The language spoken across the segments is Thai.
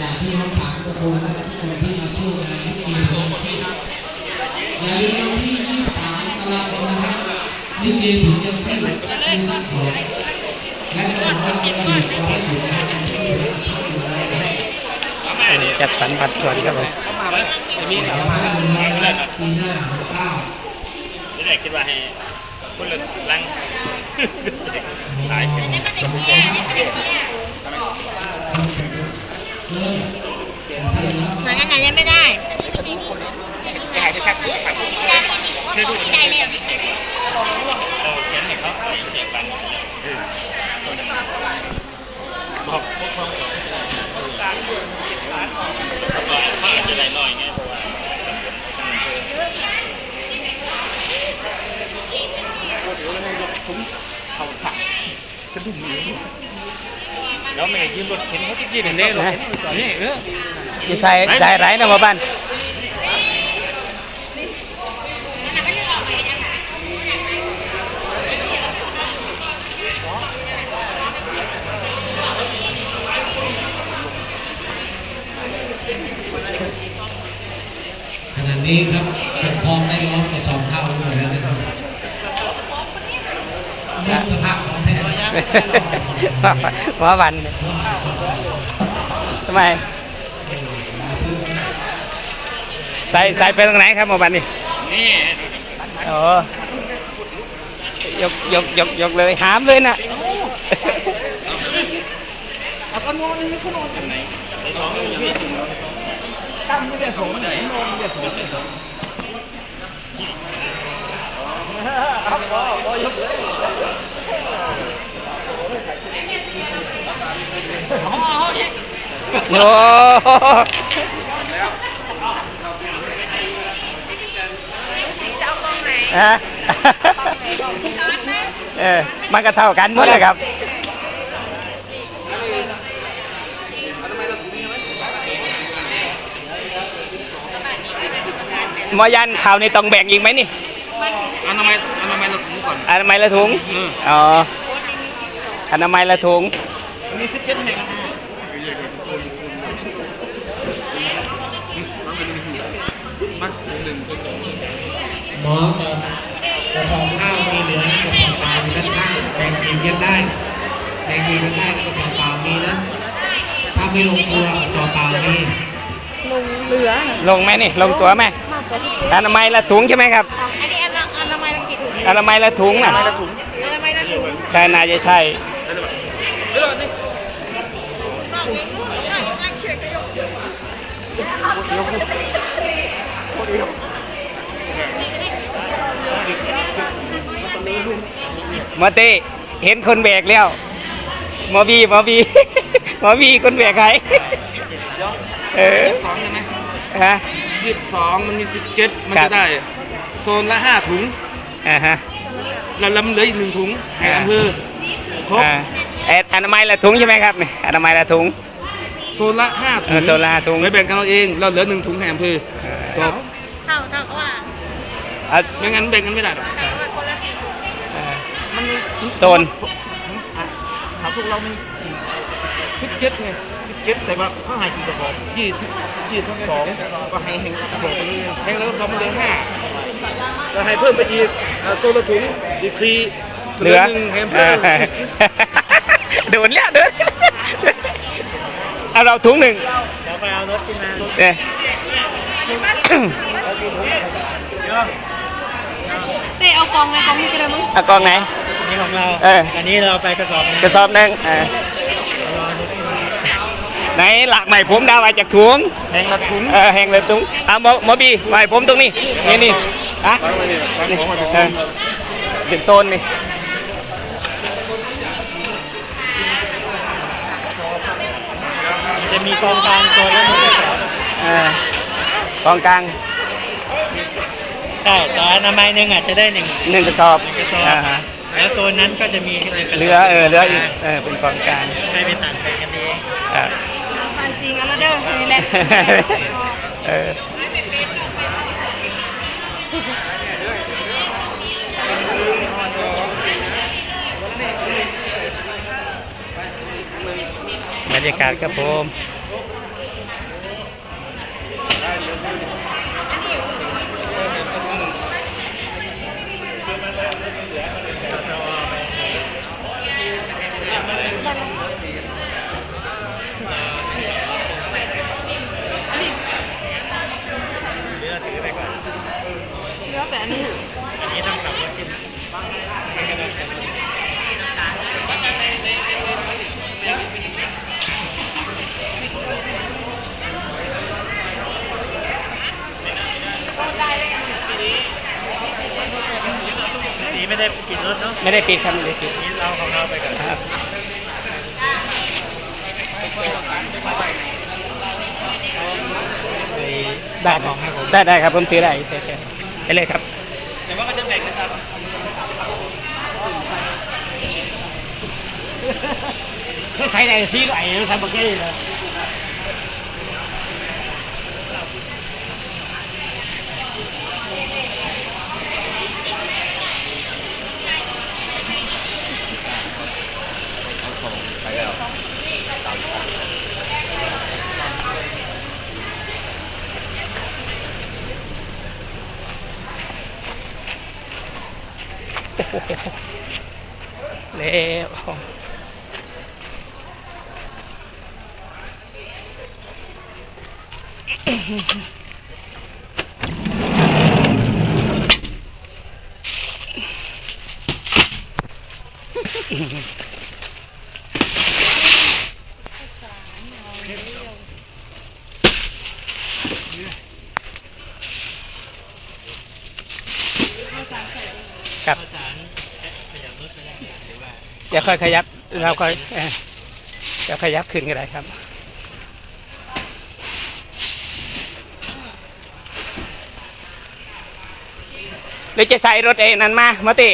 จากพี่น้องสามตำบลและทุกคนที่มาช่วยงานที่มีอย่าลืมวันที่23กรกฎาคมนะครับลิเกถึงยังที่ที่สักของและจะบอกว่าเป็นอีกวันที่อยู่นะครับที่เราทำอยู่แล้วนะครับจัดสรรบัตรสวัสดีครับผมมีหลายท่านนะครับปีหน้าเก้านี่แหละคิดว่าให้คนละลังหลายคน เริ่มหากันไหนยังไม่ได้จะหายไปสักพักคือดูใจเลยเราเขียนให้เขาเสียงบันบอกพวกเขาเขาอาจะได้น้อยไงเพราะว่าเขาสั่งกระดุมนี้ แล้วไม่ยืมรถเข็นเขาจะกินเห็นได้หรอนี่เออที่ใส่ใส่ไรนะหมาบ้านขณะนี้ครับกันคลองได้ล้อมกระสอบข้าวดแล้วนะครับนี่สภาพ ของแท้นะหมาบ้านทำไมใส่ใส่ไปตรงไหนครับหมาบ้านนี่นี่โอ้ยกยกยกยกเลยหามเลยนะไหนไอ้ท้องยังไม่ถึงตั้งไม่ได้สมไหนนอนไม่ได้สมเลย อ๋อโอ้ฮะเออมันก็เท่ากันหมดเลยครับหมอยันข่าวนี่ต้องแบ่งอีกไหมนี่อนามัยอนามัยเราถุงก่อนอนามัยละถุงอืมอ๋ ออนามัยละถุงมีสิบเจ็ดแห่งมาหนึ่งคนสองหมอกับกระสอบข้าวมีเหลือนะกระสอบเปล่ามีด้านข้างแบ่งกินกันได้แบ่งกินกันได้แล้วกระสอบเปล่ามีนะ ถ้าไม่ลงตัวกระสอบเปล่ามีลงเรือลงไหมนี่ลงตัวไหมมากกว่าที่อนามัยละถุงใช่ไหมครับอันนี้อันอันทำไมละกี่ถุงอนามัยละถุงน่ะอันทำไมละถุงใช่น่าจะใช่ มอเต้เห็นคนแบกแล้วหมอบีหมอบีหมอบีคนแบกใครเออสองใช่ไหมฮะยี่สิบสองมันมีสิบเจ็ดมันครัจะบได้ โซนละห้าถุงอ่าฮะแล้วลำเหลืออีกหนึ่งถุงให้อ่าอำเภอครบอ่า เอ็ดอนามัยละถุงใช่ไหมครับนี่อนามัยละถุง โซนละห้าเอถุองโซนละห้าถุงไปแบ่งกันเราเองเราเหลือหนึ่งถุงให้อำเภอจบเท่าเท่ากับว่าเอาไม่งั้นแบ่งกันไม่ได้หรอกเท่ากับว่าคนละสี่ถุงเออมันโซนถามพวกเรามันสิบเจ็ดไงสิบเจ็ดแต่ว่าเขาให้กี่กระบอกยี่สิบยี่สิบสองก็ให้แห่งกระบอกแห่งแล้วก็สองมันเหลือห้าก็ให้เพิ่มไปอีกอ่าโซนละถุงอีกสี่เหลือหนึ่งแฮมเอเพิ่อม โดนแล้วเดินเอาเราถุงหนึ่งเดี๋ยวไปเอารถขึ้นมาเนี่ยเต้เอากองไงกองนี่ก็ได้มั้งเอากองไหนนี่ของเราเอออันนี้เราไปกระสอบกระสอบหนึ่งเออไหนหลักใหม่ผมดาวมาจากถุงแห่งละถุงเออแหงเลยถุงเอาหมอหมอบีใหม่ผมตรงนี้นี่นี่ฮะนี่เออเป็นโซนนี่ จะมีกองกลางโซนแล้วมดเลยเออกองกลางใช่ต่ออนามัยหนึ่งอาจจะได้หนึ่งหนึ่งกระสอบกระสอบอ่าฮะแล้วโซนนั้นก็จะมีหนึ่งกระสบเหลือเออเหลืออีกเออเป็นกองกลางให้ไปสั่งแบ่งกันเองเออพันสี่งั้นแล้วเด้อนี่แหละเออ รรยากาศครับผมเนื้อแต่อันนี้ ปิดรถเนาะไม่ได้ปิดครับไม่ได้ปิดนี่เราของเราไปก่อนครับได้ครับได้ได้ครับผมถือได้โอเคไปเลยครับ แต่ว่าก็จะแบ่งนะครับใครไหนซีก็ไอ้ทำบักเก้เลย แล้วครับ สารขยับรถไปได้หรือว่า เดี๋ยวค่อยขยับเราค่อยเดี๋ยวขยับขึ้นก็ได้ครับหรือจะใส่รถเองนั้นมามาติ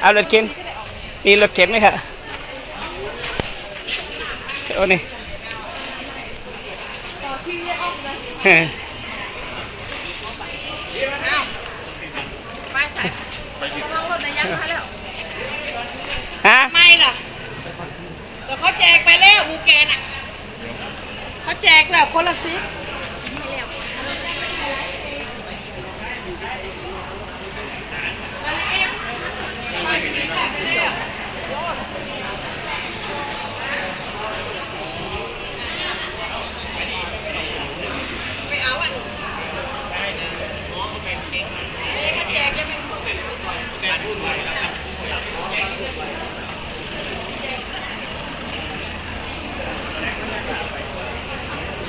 เอารถเข็นมีรถเข็นไหมครับโอ้นี่เรียกออกนะเออไปใส่ระวังรถในยักษ์มาแล้ว ฮะ ไม่ล่ะแต่เขาแจกไปแล้วบูแกนอะเขาแจกแล้วคนละซิปไปเอาอะไม่ได้มาแจกยังไม่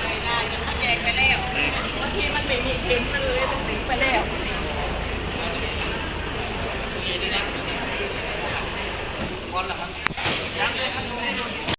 ไม่ได้จะเขาแจกไปแล้วบางทีมันไม่มี เห็นมันเลยมันหนีไปแล้ว